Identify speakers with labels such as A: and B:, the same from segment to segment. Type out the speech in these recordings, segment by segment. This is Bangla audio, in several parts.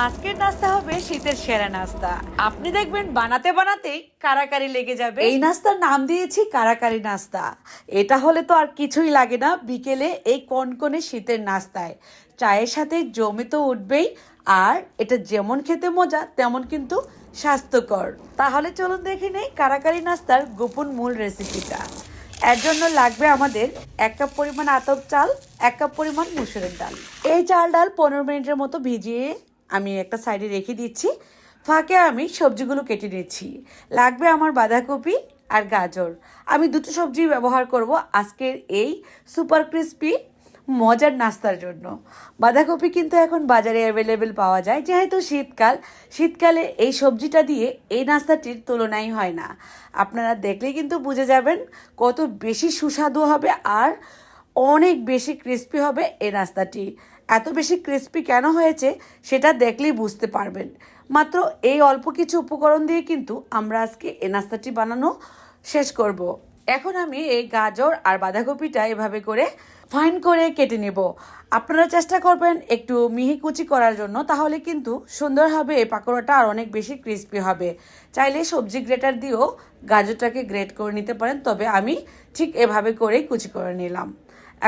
A: আজকের নাস্তা হবে শীতের সেরা নাস্তা। আপনি দেখবেন বানাতে বানাতেই কারাকারি লেগে যাবে। এই নাস্তার নাম দিয়েছি কারাকারি নাস্তা। এটা হলে তো আর কিছুই লাগে না বিকেলে এই কনকনে শীতের নাস্তায়। চায়ের সাথে জমে তো উঠবেই, আর এটা যেমন খেতে মজা, তেমন কিন্তু স্বাস্থ্যকর। তাহলে চলুন দেখে নেই কারাকারি নাস্তার গোপন মূল রেসিপিটা। এর জন্য লাগবে আমাদের এক কাপ পরিমাণ আতপ চাল, এক কাপ পরিমাণ মুসুরের ডাল। এই চাল ডাল পনেরো মিনিটের মতো ভিজিয়ে আমি একটা সাইডে রেখে দিচ্ছি। ফাঁকে আমি সবজিগুলো কেটে নিচ্ছি। লাগবে আমার বাঁধাকপি আর গাজর। আমি দুটো সবজি ব্যবহার করব আজকের এই সুপার ক্রিস্পি, মজার নাস্তার জন্য। বাঁধাকপি কিন্তু এখন বাজারে অ্যাভেলেবেল পাওয়া যায়, যেহেতু শীতকাল। শীতকালে এই সবজিটা দিয়ে এই নাস্তাটির তুলনাই হয় না। আপনারা দেখলে কিন্তু বুঝে যাবেন কত বেশি সুস্বাদু হবে আর অনেক বেশি ক্রিস্পি হবে এই নাস্তাটি। এত বেশি ক্রিস্পি কেন হয়েছে সেটা দেখলেই বুঝতে পারবেন। মাত্র এই অল্প কিছু উপকরণ দিয়ে কিন্তু আমরা আজকে এ নাস্তাটি বানানো শেষ করব। এখন আমি এই গাজর আর বাঁধাকপিটা এভাবে করে ফাইন করে কেটে নেব। আপনারা চেষ্টা করবেন একটু মিহি কুচি করার জন্য, তাহলে কিন্তু সুন্দর হবে, এই পাকোড়াটা আর অনেক বেশি ক্রিস্পি হবে। চাইলে সবজি গ্রেটার দিয়েও গাজরটাকে গ্রেট করে নিতে পারেন, তবে আমি ঠিক এভাবে করেই কুচি করে নিলাম।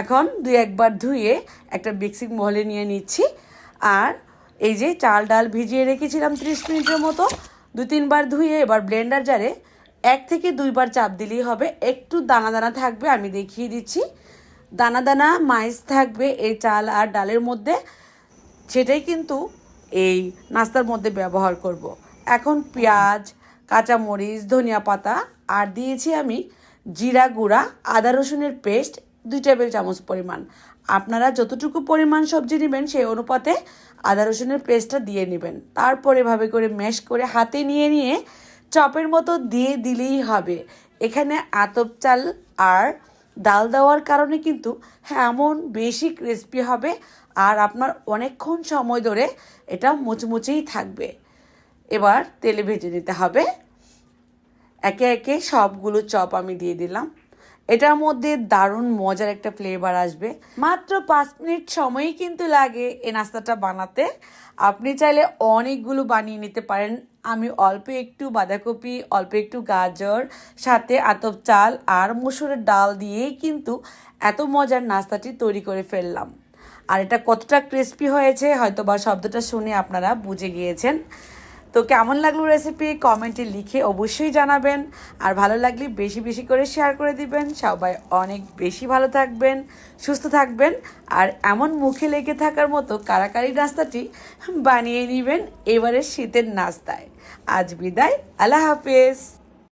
A: এখন দুই একবার ধুয়ে একটা মিক্সিং মহলে নিয়ে নিচ্ছি। আর এই যে চাল ডাল ভিজিয়ে রেখেছিলাম ত্রিশ মিনিটের মতো, দু তিনবার ধুয়ে এবার ব্লেন্ডার জারে এক থেকে দুইবার চাপ দিলেই হবে। একটু দানা দানা থাকবে, আমি দেখিয়ে দিচ্ছি। দানা দানা, মাইস থাকবে এই চাল আর ডালের মধ্যে। সেটাই কিন্তু এই নাস্তার মধ্যে ব্যবহার করব। এখন পেঁয়াজ, কাঁচামরিচ, ধনিয়া পাতা, আর দিয়েছি আমি জিরা গুঁড়া, আদা রসুনের পেস্ট দুই টেবিল চামচ পরিমাণ। আপনারা যতটুকু পরিমাণ সবজি নেবেন, সেই অনুপাতে আদা রসুনের পেস্টটা দিয়ে নেবেন। তারপর এভাবে করে ম্যাশ করে হাতে নিয়ে নিয়ে চপের মতো দিয়ে দিলেই হবে। এখানে আতপ চাল আর ডাল দেওয়ার কারণে কিন্তু এমন বেশি ক্রিস্পি হবে আর আপনার অনেকক্ষণ সময় ধরে এটা মুচমুচেই থাকবে। এবার তেলে ভেজে নিতে হবে। একে একে সবগুলো চপ আমি দিয়ে দিলাম। এটার মধ্যে দারুণ মজার একটা ফ্লেভার আসবে। মাত্র পাঁচ মিনিট সময়ই কিন্তু লাগে এই নাস্তাটা বানাতে। আপনি চাইলে অনেকগুলো বানিয়ে নিতে পারেন। আমি অল্প একটু বাঁধাকপি, অল্প একটু গাজর, সাথে আতপ চাল আর মসুরের ডাল দিয়েই কিন্তু এত মজার নাস্তাটি তৈরি করে ফেললাম। আর এটা কতটা ক্রিস্পি হয়েছে হয়তো বা শব্দটা শুনে আপনারা বুঝে গিয়েছেন। তো কেমন লাগল রেসিপি কমেন্টে লিখে অবশ্যই জানাবেন। আর ভালো লাগলে বেশি বেশি করে শেয়ার করে দিবেন। সবাই অনেক বেশি ভালো থাকবেন, সুস্থ থাকবেন। আর এমন মুখে লেগে থাকার মতো কারাকারি নাস্তাটি বানিয়ে নেবেন এবারে শীতের নাস্তায়। আজ বিদায়, আল্লাহ হাফেজ।